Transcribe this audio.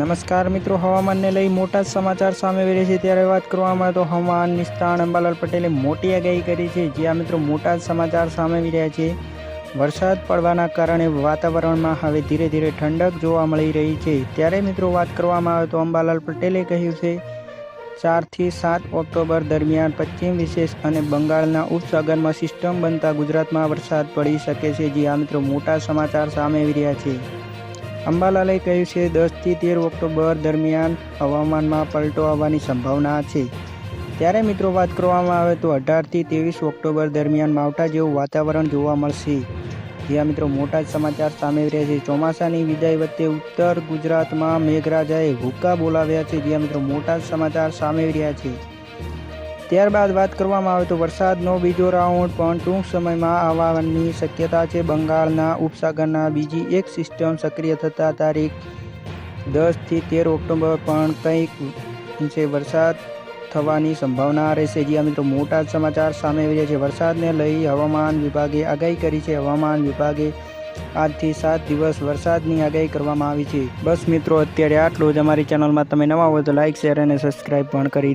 નમસ્કાર મિત્રો, હવામાનને લઈ મોટા સમાચાર સામે આવી રહ્યા છે. ત્યારે વાત કરવામાં તો હવામાન નિષ્ણાત અંબાલાલ પટેલે મોટી આગાહી કરી છે. જ્યાં મિત્રો મોટા સમાચાર સામે આવી રહ્યા છે. વરસાદ પડવાના કારણે વાતાવરણમાં હવે ધીરે ધીરે ઠંડક જોવા મળી રહી છે. ત્યારે મિત્રો વાત કરવામાં આવે તો અંબાલાલ પટેલે કહ્યું છે ચારથી સાત ઓક્ટોબર દરમિયાન પશ્ચિમ વિશેષ અને બંગાળના ઉપસાગરમાં સિસ્ટમ બનતા ગુજરાતમાં વરસાદ પડી શકે છે. જે આ મિત્રો મોટા સમાચાર સામે આવી રહ્યા છે. અંબાલાલે કહ્યું છે, દસથી તેર ઓક્ટોબર દરમિયાન હવામાનમાં પલટો આવવાની સંભાવના છે. ત્યારે મિત્રો વાત કરવામાં આવે તો અઢારથી ત્રેવીસ ઓક્ટોબર દરમિયાન માવઠા જેવું વાતાવરણ જોવા મળશે. જ્યાં મિત્રો મોટા જ સમાચાર સામે રહ્યા છે. ચોમાસાની વિદાય વચ્ચે ઉત્તર ગુજરાતમાં મેઘરાજાએ હુક્કા બોલાવ્યા છે. જ્યાં મિત્રો મોટા જ સમાચાર સામે રહ્યા છે. ત્યારબાદ વાત કરવામાં આવે તો વરસાદનો બીજો રાઉન્ડ, પણ ટૂંક સમયમાં આવવાની શક્યતા છે બંગાળના ઉપસાગરના બીજી એક સિસ્ટમ સક્રિય થતાં તારીખ દસથી તેર ઓક્ટોબર પણ કંઈક ઇંચે વરસાદ થવાની સંભાવના રહેશે. જ્યાં મિત્રો, મોટા સમાચાર સામે આવી રહ્યા છે. વરસાદને લઈ હવામાન વિભાગે આગાહી કરી છે. હવામાન વિભાગે આજથી સાત દિવસ વરસાદની આગાહી કરવામાં આવી છે. બસ મિત્રો, અત્યારે આટલું જ. અમારી ચેનલમાં તમે નવા હોય તો લાઇક શેર અને સબસ્ક્રાઈબ પણ કરી